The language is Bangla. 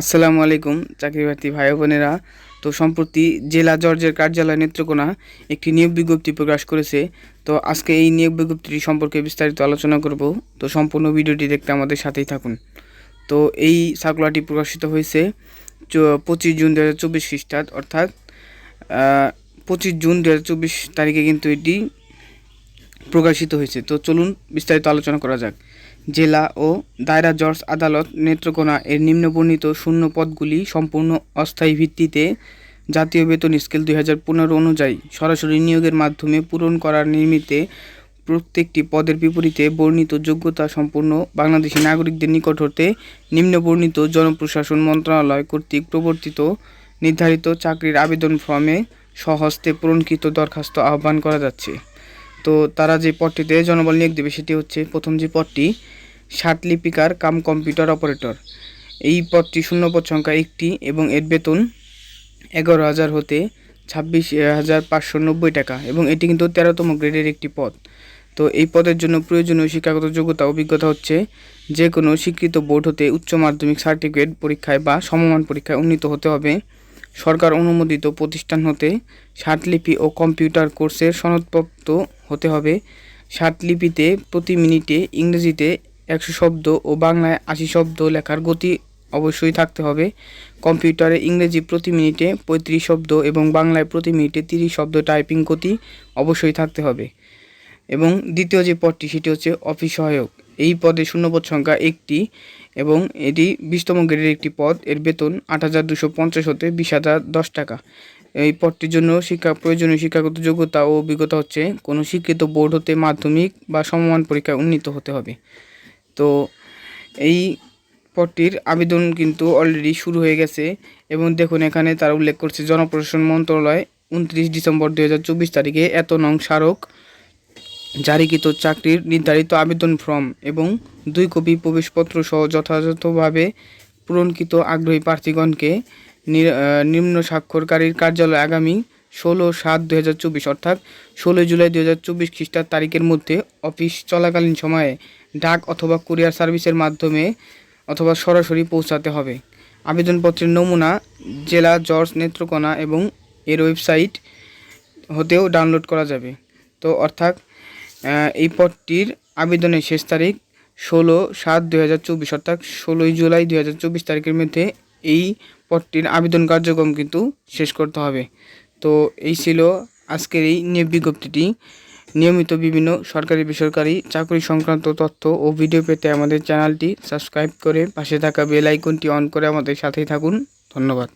আসসালামু আলাইকুম, চাকরি প্রার্থী ভাই বোনেরা। তো সম্প্রতি জেলা জর্জের কার্যালয় নেত্রকোনা একটি নিয়োগ বিজ্ঞপ্তি প্রকাশ করেছে। তো আজকে এই নিয়োগ বিজ্ঞপ্তিটি সম্পর্কে বিস্তারিত আলোচনা করব। তো সম্পূর্ণ ভিডিওটি দেখতে আমাদের সাথেই থাকুন। তো এই সার্কুলারটি প্রকাশিত হয়েছে পঁচিশ জুন দু হাজার চব্বিশ খ্রিস্টাব্দ, অর্থাৎ পঁচিশ জুন দু হাজার চব্বিশ তারিখে কিন্তু এটি প্রকাশিত হয়েছে। তো চলুন বিস্তারিত আলোচনা করা যাক। জেলা ও দায়রা জজ আদালত নেত্রকোনা এর নিম্নবর্ণিত শূন্য পদগুলি সম্পূর্ণ অস্থায়ী ভিত্তিতে জাতীয় বেতন স্কেল দুই হাজার পনেরো অনুযায়ী সরাসরি নিয়োগের মাধ্যমে পূরণ করার নিমিত্তে প্রত্যেকটি পদের বিপরীতে বর্ণিত যোগ্যতা সম্পূর্ণ বাংলাদেশি নাগরিকদের নিকট হতে নিম্নবর্ণিত জনপ্রশাসন মন্ত্রণালয় কর্তৃক প্রবর্তিত নির্ধারিত চাকরির আবেদন ফর্মে স্বহস্তে পূরণকৃত দরখাস্ত আহ্বান করা যাচ্ছে। তো তারা যে পদটিতে জনবল নিয়োগ দেবে সেটি হচ্ছে প্রথম যে পদটি ষাট লিপিকার কাম কম্পিউটার অপারেটর। এই পদটি শূন্য পদ সংখ্যা একটি এবং এর বেতন এগারো হাজার হতে ছাব্বিশ হাজার পাঁচশো নব্বই টাকা এবং এটি কিন্তু তেরোতম গ্রেডের একটি পদ। তো এই পদের জন্য প্রয়োজনীয় শিক্ষাগত যোগ্যতা অভিজ্ঞতা হচ্ছে যে কোনো স্বীকৃত বোর্ড হতে উচ্চ মাধ্যমিক সার্টিফিকেট পরীক্ষায় বা সমমান পরীক্ষায় উন্নীত হতে হবে। সরকার অনুমোদিত প্রতিষ্ঠান হতে ষাটলিপি ও কম্পিউটার কোর্সের সনদপ্রাপ্ত হতে হবে। ষাটলিপিতে প্রতি মিনিটে ইংরেজিতে একশো শব্দ ও বাংলায় আশি শব্দ লেখার গতি অবশ্যই থাকতে হবে। কম্পিউটারে ইংরেজি প্রতি মিনিটে পঁয়ত্রিশ শব্দ এবং বাংলায় প্রতি মিনিটে তিরিশ শব্দ টাইপিং গতি অবশ্যই থাকতে হবে। এবং দ্বিতীয় যে পদটি, সেটি হচ্ছে অফিস সহায়ক। এই পদে শূন্যপদ সংখ্যা একটি এবং এটি বিশতম গ্রেডের একটি পদ। এর বেতন আট হাজার দুশো পঞ্চাশ হতে বিশ হাজার দশ টাকা। এই পদটির জন্য শিক্ষা, প্রয়োজনীয় শিক্ষাগত যোগ্যতা ও অভিজ্ঞতা হচ্ছে কোনো শিক্ষিত বোর্ড হতে মাধ্যমিক বা সমমান পরীক্ষায় উন্নীত হতে হবে। তো এই পদটির আবেদন কিন্তু অলরেডি শুরু হয়ে গেছে এবং দেখুন এখানে তারা উল্লেখ করছে, জনপ্রশাসন মন্ত্রণালয় উনত্রিশ ডিসেম্বর দু হাজার চব্বিশ তারিখে এত নং স্মারক জারিকৃত চাকরির নির্ধারিত আবেদন ফর্ম এবং দুই কপি প্রবেশপত্র সহ যথাযথভাবে পূরণকৃত আগ্রহী প্রার্থীগণকে নিম্ন স্বাক্ষরকারীর কার্যালয় আগামী ষোলো সাত দু অর্থাৎ ষোলোই জুলাই দু খ্রিস্টাব্দ তারিখের মধ্যে অফিস চলাকালীন সময়ে ডাক অথবা কুরিয়ার সার্ভিসের মাধ্যমে অথবা সরাসরি পৌঁছাতে হবে। আবেদনপত্রের নমুনা, জেলা জর্জ নেত্রকোনা এবং এর ওয়েবসাইট হতেও ডাউনলোড করা যাবে। তো অর্থাৎ এই পদটির আবেদনের শেষ তারিখ ষোলো সাত দুই হাজার চব্বিশ, অর্থাৎ ষোলোই জুলাই দুই হাজার চব্বিশ তারিখের মধ্যে এই পদটির আবেদন কার্যক্রম কিন্তু শেষ করতে হবে। তো এই ছিল আজকের এই নিয়োগ বিজ্ঞপ্তিটি। নিয়মিত বিভিন্ন সরকারি বেসরকারি চাকরি সংক্রান্ত তথ্য ও ভিডিও পেতে আমাদের চ্যানেলটি সাবস্ক্রাইব করে পাশে থাকা বেল আইকনটি অন করে আমাদের সাথেই থাকুন। ধন্যবাদ।